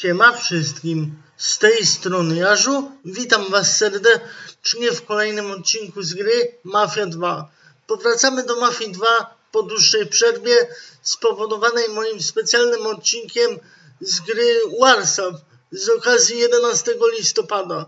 Siema wszystkim, z tej strony Jarzu, witam was serdecznie w kolejnym odcinku z gry Mafia 2. Powracamy do Mafii 2 po dłuższej przerwie spowodowanej moim specjalnym odcinkiem z gry Warsaw z okazji 11 listopada.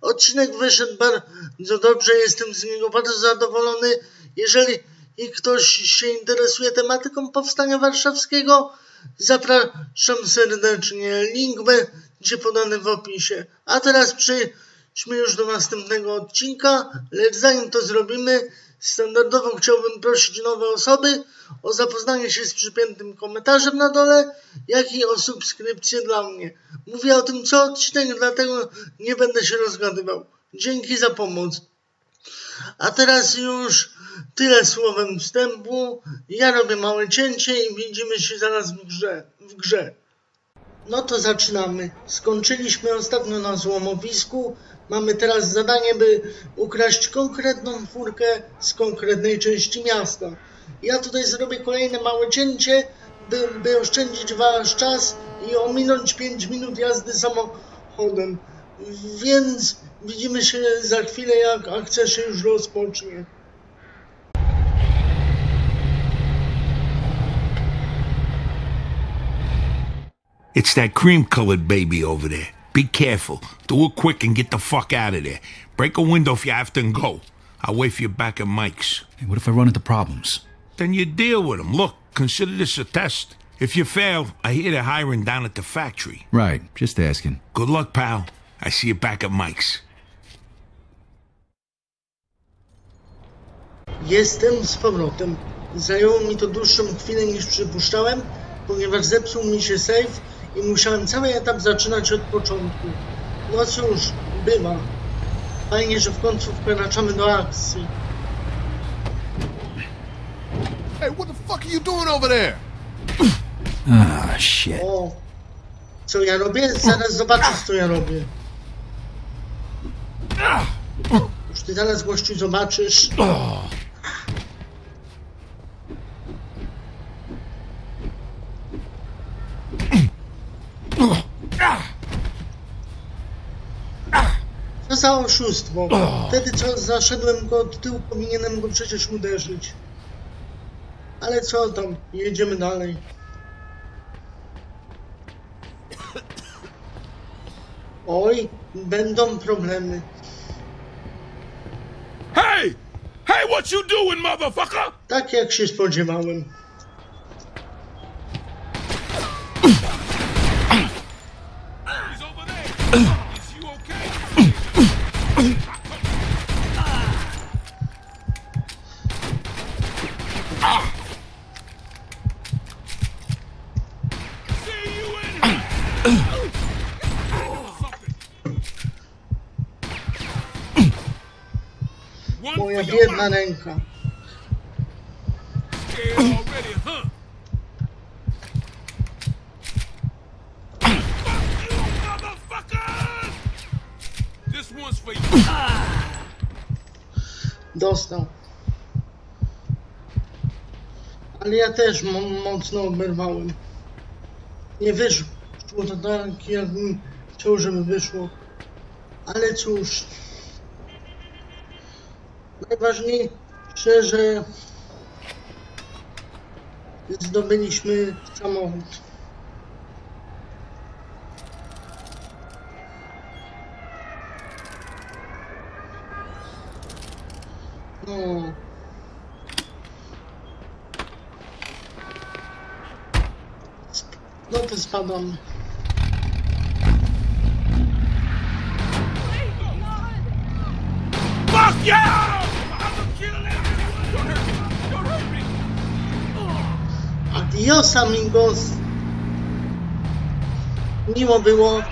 Odcinek wyszedł bardzo dobrze, jestem z niego bardzo zadowolony. Jeżeli i ktoś się interesuje tematyką powstania warszawskiego, zapraszam serdecznie. Link będzie podany w opisie. A teraz przejdźmy już do następnego odcinka, lecz zanim to zrobimy, standardowo chciałbym prosić nowe osoby o zapoznanie się z przypiętym komentarzem na dole, jak i o subskrypcję dla mnie. Mówię o tym co odcinek, dlatego nie będę się rozgadywał. Dzięki za pomoc. A teraz już tyle słowem wstępu. Ja robię małe cięcie i widzimy się zaraz w grze. W grze. No to zaczynamy. Skończyliśmy ostatnio na złomowisku. Mamy teraz zadanie, by ukraść konkretną furkę z konkretnej części miasta. Ja tutaj zrobię kolejne małe cięcie, by, by oszczędzić wasz czas i ominąć 5 minut jazdy samochodem. Więc widzimy się za chwilę, jak akcja się już rozpocznie. It's that cream colored baby over there. Be careful. Do it quick and get the fuck out of there. Break a window if you have to and go. I'll wait for you back at Mike's. Hey, what if I run into problems? Then you deal with them. Look, consider this a test. If you fail, I hear they're hiring down at the factory. Right, just asking. Good luck, pal. I see you back at Mike's. Jestem z powrotem. Zajęło mi to dłuższą chwilę niż przypuszczałem, ponieważ zepsuł mi się safe i musiałem cały etap zaczynać od początku. No cóż, bywa. Fajnie, że w końcu wkraczamy do akcji. Hey, what the fuck are you doing over there? Ah, shit. O, co ja robię? Zaraz zobaczysz, co ja robię. Już ty zaraz, gościu, zobaczysz. Co za oszustwo. Wtedy co zaszedłem go od tyłu, powinienem go przecież uderzyć. Ale co tam, jedziemy dalej. Oj, będą problemy. Hey! Hey, what you doing, motherfucker? Tak jak się spodziewałem. Dostał. Ale ja też mo- mocno oberwałem. Nie wyszło to tak, jakbym chciał, żeby wyszło. Ale cóż. Najważniejsze, że zdobyliśmy samochód. No. Sp- No to spadam. Fuck you! I'm gonna kill everyone! Don't hurt me! Don't hurt me! Adios amigos. Miło było.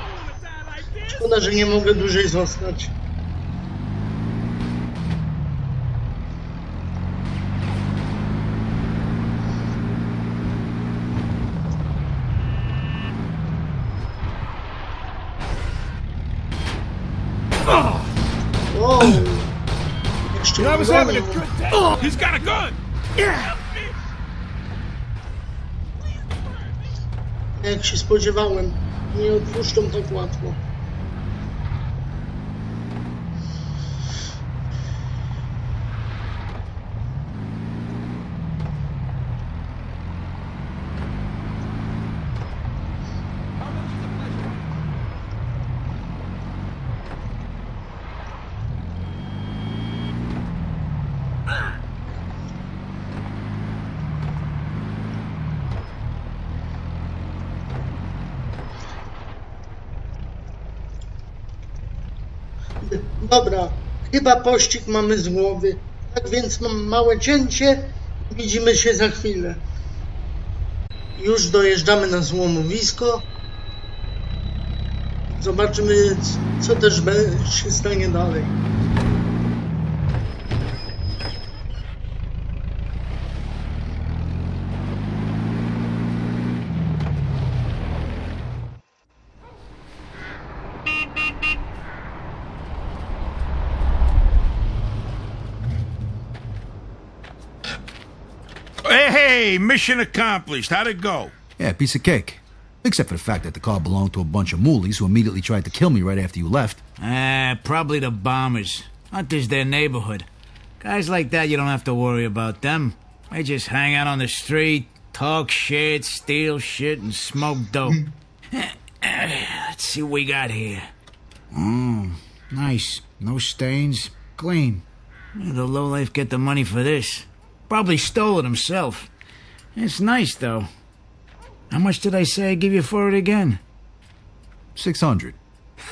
Szkoda, że nie mogę dłużej zostać. Was nie having a good day. He's got a gun! Jak się spodziewałem. nie odpuszczą tak łatwo. Dobra, chyba pościg mamy z głowy. Tak więc mam małe cięcie. Widzimy się za chwilę. Już dojeżdżamy na złomowisko. Zobaczymy, co też się stanie dalej. Hey, hey, mission accomplished. How'd it go? Yeah, piece of cake. Except for the fact that the car belonged to a bunch of moolies who immediately tried to kill me right after you left. Ah, probably the bombers. Hunter's their neighborhood. Guys like that, you don't have to worry about them. They just hang out on the street, talk shit, steal shit, and smoke dope. Let's see what we got here. Oh, nice. No stains. Clean. Where'd the lowlife get the money for this? Probably stole it himself. It's nice, though. How much did I say I'd give you for it again? 600.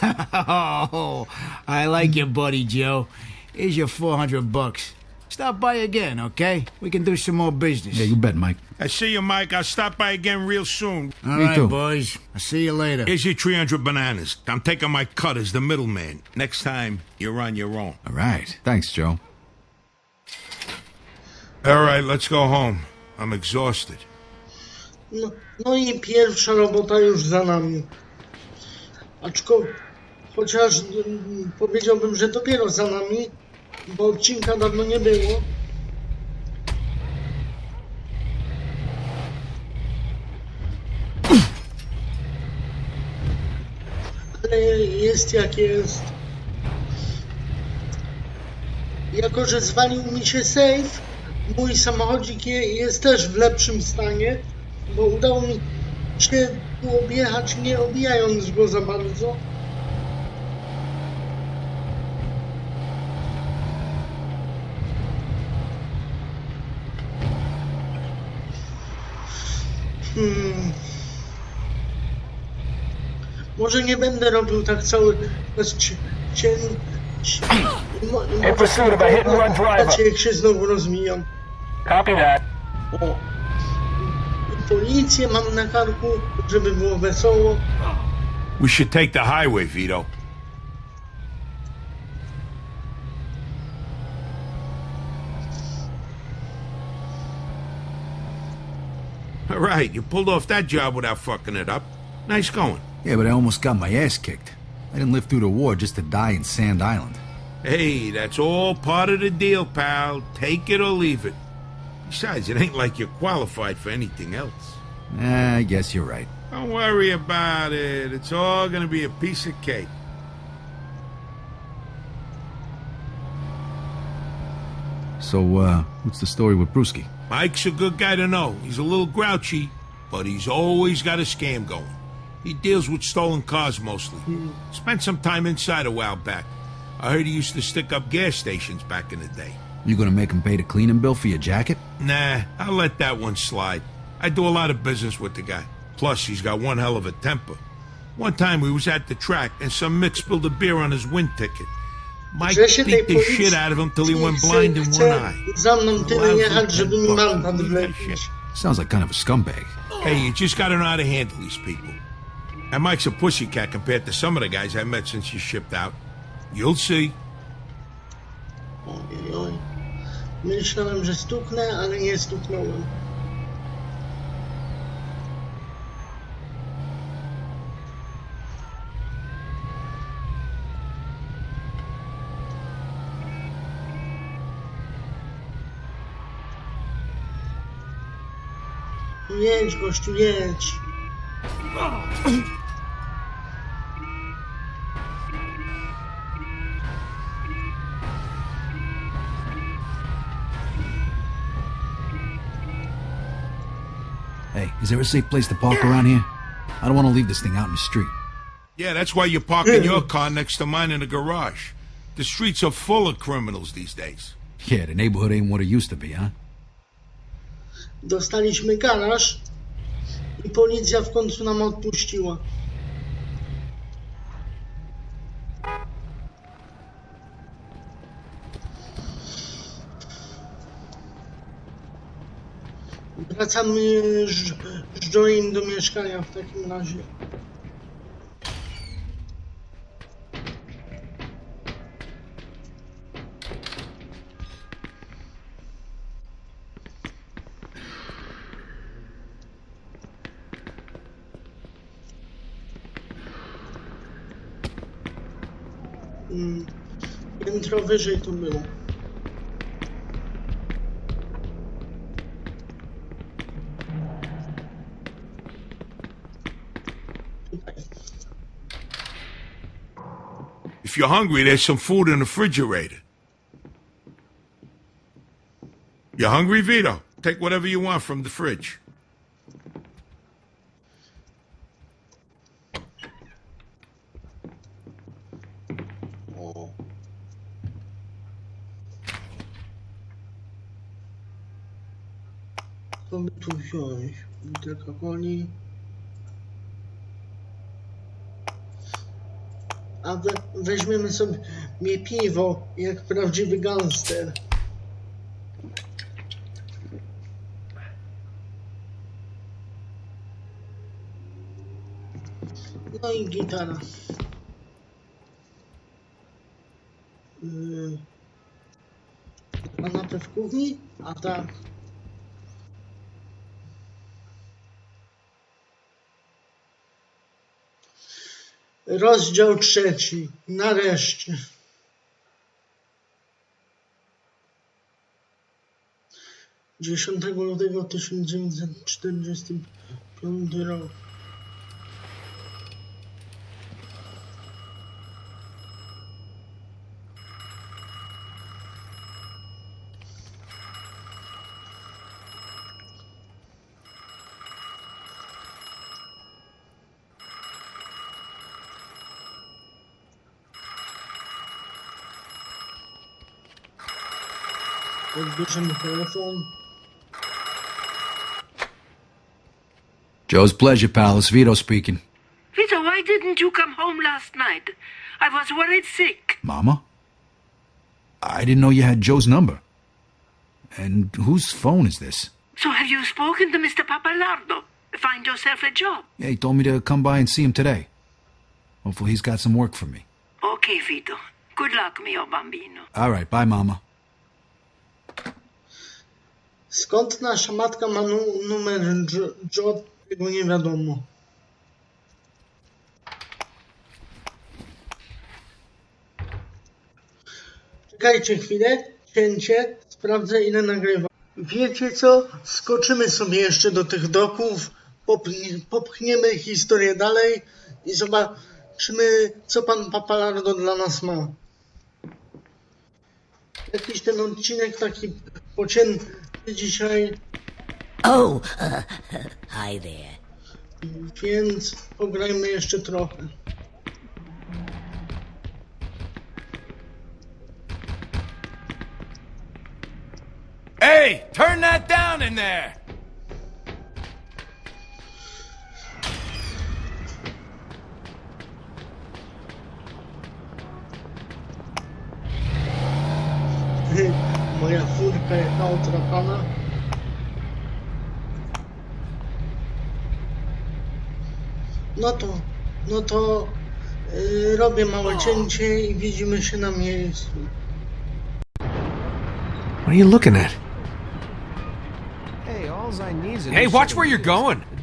Oh, I like your buddy, Joe. Here's your 400 bucks. Stop by again, okay? We can do some more business. Yeah, you bet, Mike. I see you, Mike. I'll stop by again real soon. All Me right, too. boys. I'll see you later. Here's your 300 bananas. I'm taking my cut as the middleman. Next time, you're on your own. All right. Thanks, Joe. All right, let's go home. I'm exhausted. No, no i pierwsza robota już za nami. Aczkolwiek, chociaż mm, powiedziałbym, że dopiero za nami, bo odcinka dawno nie było. Ale jest jak jest. Jako, że zwalił mi się safe, mój samochodzik je- jest też w lepszym stanie, bo udało mi się tu objechać, nie obijając go za bardzo. Hmm. Może nie będę robił tak cały bez of a hit and run driver. Patrzcie jak się znowu rozwijam. Copy oh. that. Oh. O. I Policję mam na karku, żeby było wesoło. We should take the highway, Vito. All right, you pulled off that job without fucking it up. Nice going. Yeah, but I almost got my ass kicked. I didn't live through the war just to die in Sand Island. Hey, that's all part of the deal, pal. Take it or leave it. Besides, it ain't like you're qualified for anything else. Eh, I guess you're right. Don't worry about it. It's all gonna be a piece of cake. So, uh, what's the story with Brewski? Mike's a good guy to know. He's a little grouchy, but he's always got a scam going. He deals with stolen cars mostly. Spent some time inside a while back. I heard he used to stick up gas stations back in the day. You gonna make him pay the cleaning bill for your jacket? Nah, I'll let that one slide. I do a lot of business with the guy. Plus, he's got one hell of a temper. One time we was at the track and some mick spilled a beer on his wind ticket. Mike Że się beat the shit out of him till he went blind in one eye. za mną tyle Lousy jechać, żeby mi fuck. mandat Leave that shit. Sounds like kind of a scumbag. Hey, you just gotta know how to handle these people. And Mike's a pussycat compared to some of the guys I met since you shipped out. You'll see. Oj, oj. Myślałem, że stuknę, ale nie stuknąłem. Jedź, gościu, jedź. Is there a safe place to park around here? I don't want to leave this thing out in the street. Yeah, that's why you're parking your car next to mine in the garage. The streets are full of criminals these days. Yeah, the neighborhood ain't what it used to be, huh? Dostaliśmy garaż i policja w końcu nam odpuściła. Wracamy z, z Joeym do mieszkania w takim razie. Mm, Piętro wyżej to było. If you're hungry, there's some food in the refrigerator. You're hungry, Vito? Take whatever you want from the fridge. O. Co by tu wziąć? Butelka A weźmiemy sobie piwo, jak prawdziwy gangster. No i gitara. Yy, kanapę w kuchni? A tak. Rozdział trzeci. Nareszcie. Dziesiątego lutego tysiąc dziewięćset czterdziesty piąty rok. Odbierzemy telefon. Joe's pleasure, pal. It's Vito speaking. Vito, why didn't you come home last night? I was worried sick. Mama? I didn't know you had Joe's number. And whose phone is this? So have you spoken to Mr. Papalardo? Find yourself a job. Yeah, he told me to come by and see him today. Hopefully he's got some work for me. Okay, Vito. Good luck, mio bambino. All right, bye, Mama. Skąd nasza matka ma nu- numer Jo- Joe? Tego nie wiadomo. Czekajcie chwilę, cięcie, sprawdzę ile nagrywa. Wiecie co? Skoczymy sobie jeszcze do tych doków, popchnie, popchniemy historię dalej i zobaczymy co pan Papalardo dla nas ma. Jakiś ten odcinek taki pocięty dzisiaj, Oh, uh, hi there. więc pograjmy jeszcze trochę. Hey, turn that down in there! Jechała otrapana. No to, no to yy, robię małe cięcie i widzimy się na miejscu. What are you looking at? Hey, alls I need is an Hey, watch where you're going!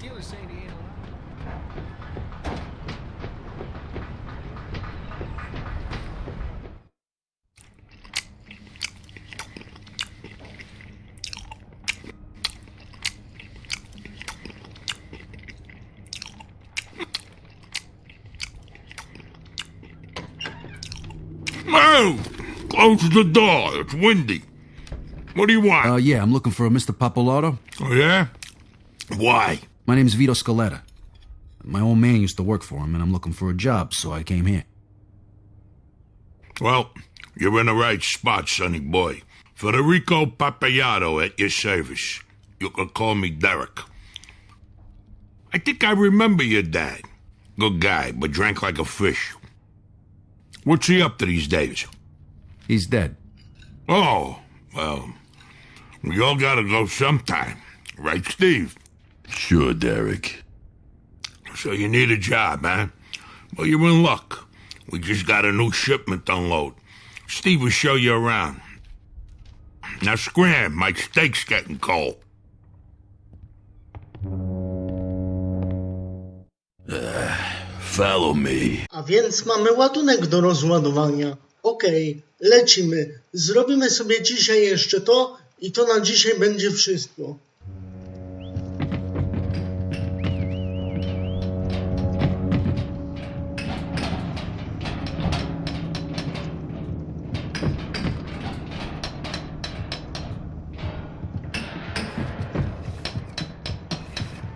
Close the door. It's windy. What do you want? Uh, yeah, I'm looking for a Mr. Pappalardo. oh, yeah? Why? My name's Vito Scaletta. My old man used to work for him, and I'm looking for a job, so I came here. Well, you're in the right spot, sonny boy. Federico Papayato at your service. You can call me Derek. I think I remember your dad. Good guy, but drank like a fish. What's he up to these days? He's dead. Oh, well, we all gotta go sometime. Right, Steve? Sure, Derek. So you need a job, man? Well, you're in luck. We just got a new shipment to unload. Steve will show you around. Now scram, my steak's getting cold. Uh, follow me. A więc mamy ładunek do rozładowania. Okej, lecimy. Zrobimy sobie dzisiaj jeszcze to i to na dzisiaj będzie wszystko.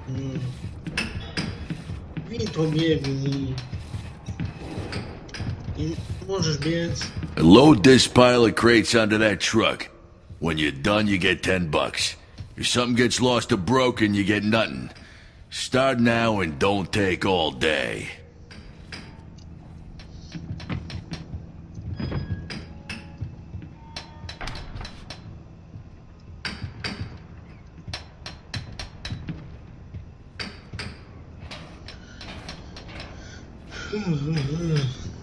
Mm. Wito biegnij. I możesz biec. Load this pile of crates onto that truck. When you're done, you get ten bucks. If something gets lost or broken, you get nothing. Start now and don't take all day.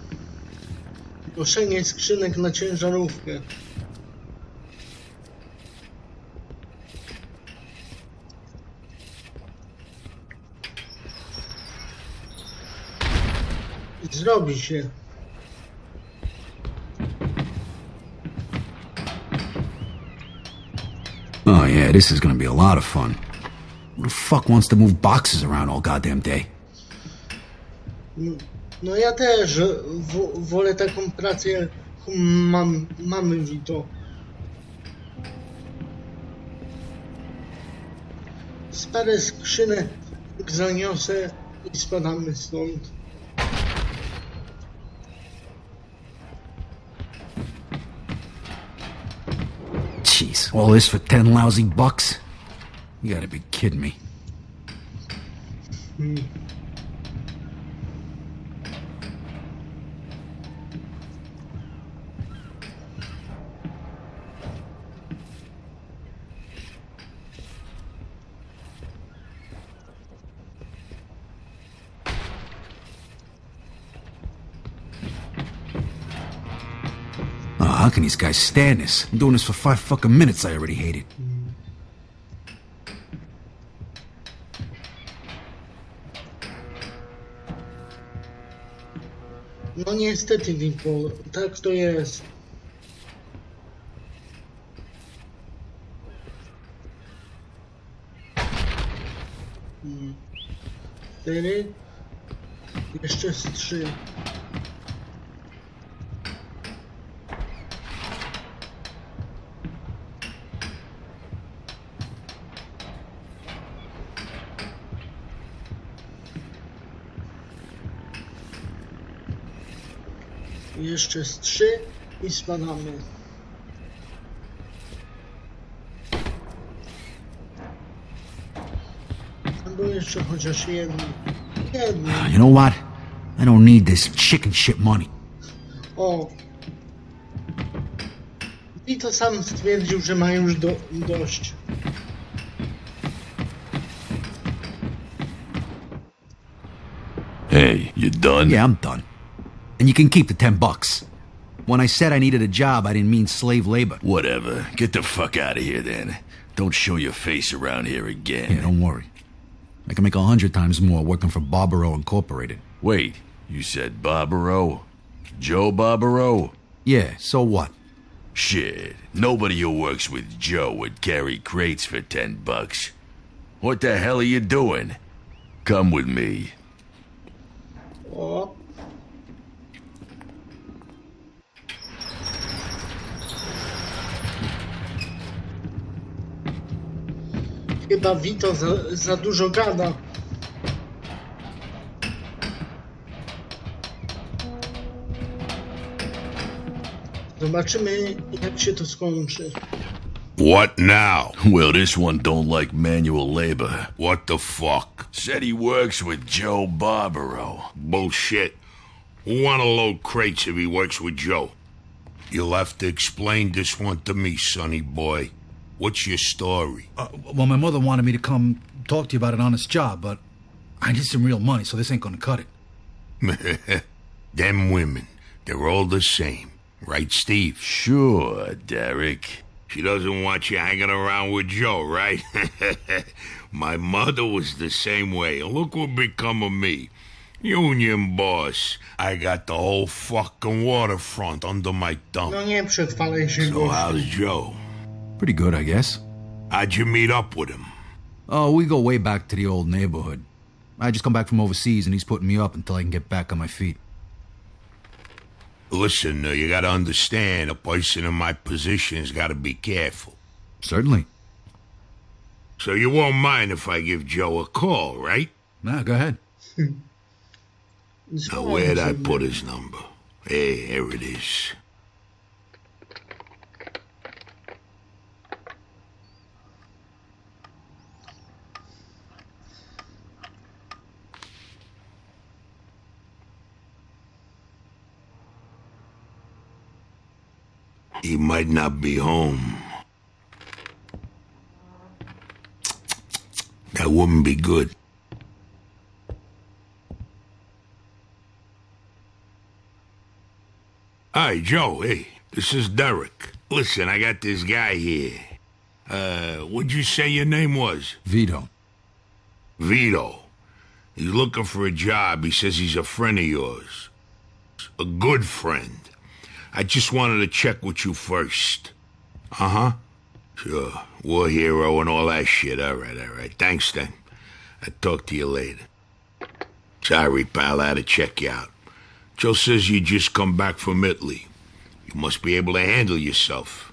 Noszenie skrzynek na ciężarówkę. Zrobi się. Oh, yeah, this is gonna be a lot of fun. Who the fuck wants to move boxes around all goddamn day? Mm. No ja też wo- wolę taką pracę jaką mam, mamy Wito. Z parę skrzynek zaniosę i spadamy stąd. Jeez, all this for ten lousy bucks? You gotta be kidding me. Oh, how can these guys stand this? I'm doing this for five fucking minutes. I already hate it. No niestety Wito, tak to jest. Hmm. Cztery. Jeszcze z trzy. Jeszcze z trzy i spadamy. Albo jeszcze chociaż jedno. Jedno. You know what? I don't need this chicken shit money. O. I to sam stwierdził, że ma już do, dość. Hey, you done? Yeah, I'm done. And you can keep the ten bucks. When I said I needed a job, I didn't mean slave labor. Whatever. Get the fuck out of here then. Don't show your face around here again. Yeah, don't worry. I can make a hundred times more working for Barbaro Incorporated. Wait, you said Barbaro? Joe Barbaro? Yeah, so what? Shit, nobody who works with Joe would carry crates for ten bucks. What the hell are you doing? Come with me. O. Chyba Vito za, za dużo gada. Zobaczymy, jak się to skończy. What now? Well, this one don't like manual labor. What the fuck? Said he works with Joe Barbaro. Bullshit. Who wanna load crates if he works with Joe? You'll have to explain this one to me, sonny boy. What's your story? Uh, well, my mother wanted me to come talk to you about an honest job, but I need some real money, so this ain't gonna cut it. Them women, they're all the same. Right, Steve? Sure, Derek. She doesn't want you hanging around with Joe, right? My mother was the same way. Look what become of me. Union boss. I got the whole fucking waterfront under my thumb. No nie przechwalaj się So how's Joe? Pretty good, I guess. How'd you meet up with him? Oh, we go way back to the old neighborhood. I just come back from overseas, and he's putting me up until I can get back on my feet. Listen, uh, you gotta understand, a person in my position's gotta be careful. Certainly. So you won't mind if I give Joe a call, right? Nah, go ahead. Now, where'd I put his number? Hey, here it is. He might not be home. That wouldn't be good. Hi, Joe. Hey, this is Derek. Listen, I got this guy here. Uh, what'd you say your name was? Vito. Vito. He's looking for a job. He says he's a friend of yours. A good friend. I just wanted to check with you first. Uh huh. Sure. War hero and all that shit. All right, all right. Thanks then. I'll talk to you later. Sorry, pal. I had to check you out. Joe says you just come back from Italy. You must be able to handle yourself.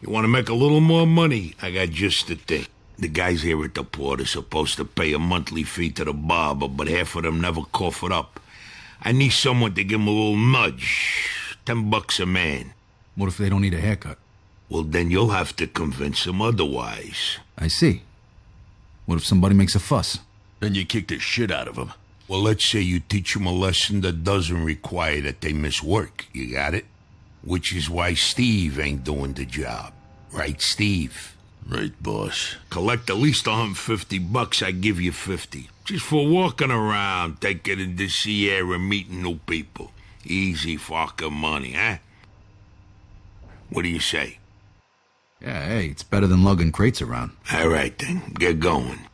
You want to make a little more money? I got just the thing. The guys here at the port are supposed to pay a monthly fee to the barber, but half of them never cough it up. I need someone to give 'em a little nudge. Ten bucks a man. What if they don't need a haircut? Well, then you'll have to convince them otherwise. I see. What if somebody makes a fuss? Then you kick the shit out of him. Well, let's say you teach them a lesson that doesn't require that they miss work. You got it? Which is why Steve ain't doing the job. Right, Steve? Right, boss. Collect at least 150 bucks, I give you 50. Just for walking around, taking in the sea air and meeting new people. Easy fucking money, huh? What do you say? Yeah, hey, it's better than lugging crates around. All right then, get going.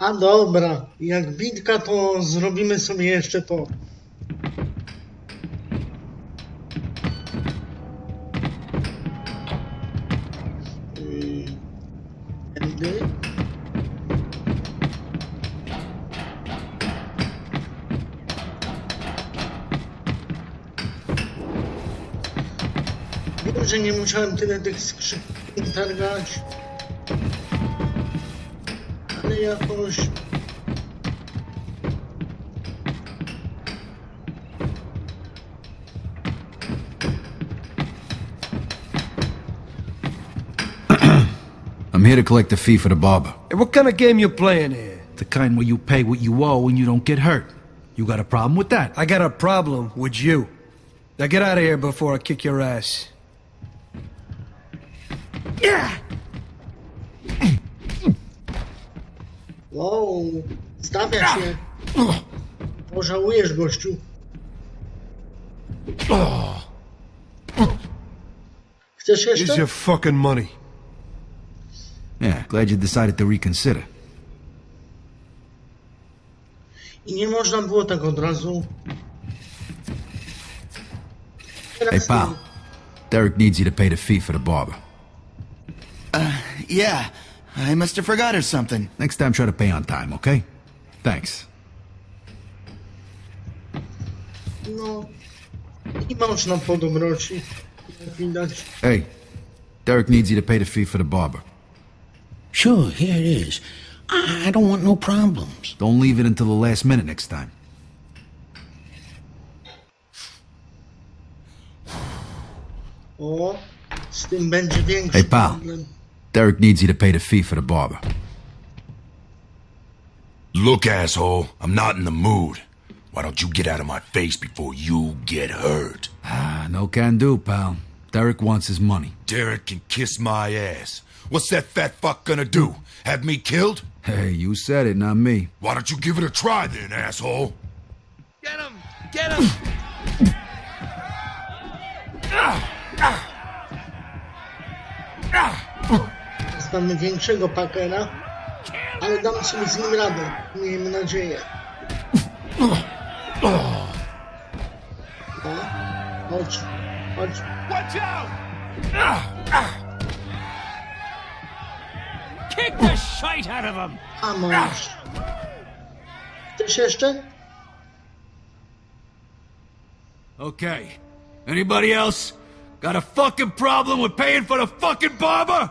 A dobra, jak bitka, to zrobimy sobie jeszcze to. Wiem, że nie musiałem tyle tych skrzypień targać. Ale jakoś... I'm here to collect the fee for the barber. Hey, what kind of game you playing here? The kind where you pay what you owe and you don't get hurt. You got a problem with that? I got a problem with you. Now get out of here before I kick your ass. Wow, stawia się. Pożałujesz, gościu. Chcesz Here's jeszcze? your fucking money. Yeah, glad you decided to reconsider. I nie można było tak od razu. Hey, Teraz pal. Derek needs you to pay the fee for the barber. Yeah, I must have forgot or something. Next time, try to pay on time, okay? Thanks. No. I można po dobroci. Jak widać. Hey, Derek needs you to pay the fee for the barber. Sure, here it is. I I don't want no problems. Don't leave it until the last minute next time. O, z tym będzie większy Hey, pal. problem. Derek needs you to pay the fee for the barber. Look, asshole, I'm not in the mood. Why don't you get out of my face before you get hurt? Ah, no can do, pal. Derek wants his money. Derek can kiss my ass. What's that fat fuck gonna do? Have me killed? Hey, you said it, not me. Why don't you give it a try then, asshole? Get him! Get him! Ah, ah, ah, Mamy większego pakera, ale dam sobie z nim radę, miejmy nadzieję. No, chodź, chodź. Watch out! Kick the shite out of him! A możesz. Chcesz jeszcze? Okay. Anybody else got a fucking problem with paying for the fucking barber?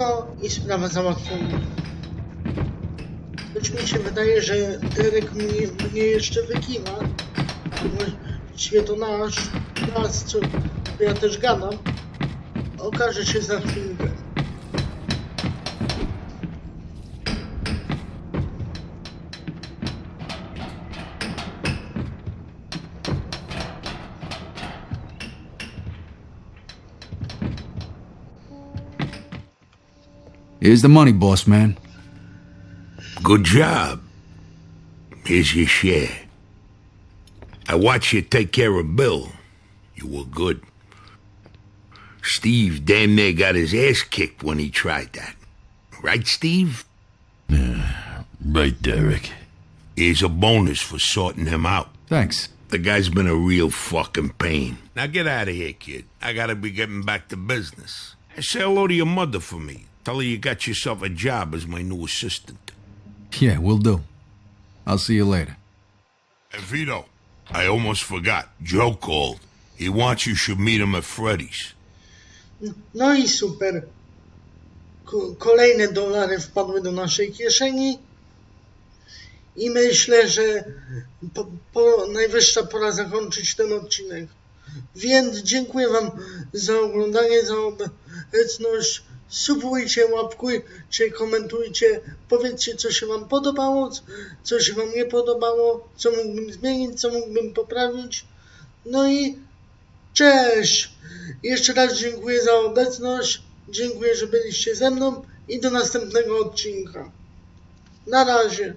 No i sprawa załatwiona. Choć mi się wydaje, że Derek mnie, mnie jeszcze wykiwa. Właściwie to nasz gaz, co ja też gadam. Okaże się za chwilkę. Here's the money, boss man. Good job. Here's your share. I watched you take care of Bill. You were good. Steve damn near got his ass kicked when he tried that. Right, Steve? Right, Derek. Here's a bonus for sorting him out. Thanks. The guy's been a real fucking pain. Now get out of here, kid. I gotta be getting back to business. Say hello to your mother for me. Tell her you got yourself a job as my new assistant. Yeah, we'll do. I'll see you later. Hey, Vito, I almost forgot. Joe called. He wants you should meet him at Freddy's. No i super. Ko- kolejne dolary wpadły do naszej kieszeni. I myślę, że po, po, najwyższa pora zakończyć ten odcinek. Więc dziękuję Wam za oglądanie, za obecność. Subujcie, łapkujcie, komentujcie. Powiedzcie, co się Wam podobało, co- się Wam nie podobało, co mógłbym zmienić, co mógłbym poprawić. No i Cześć! Jeszcze raz dziękuję za obecność. Dziękuję, że byliście ze mną i do następnego odcinka. Na razie.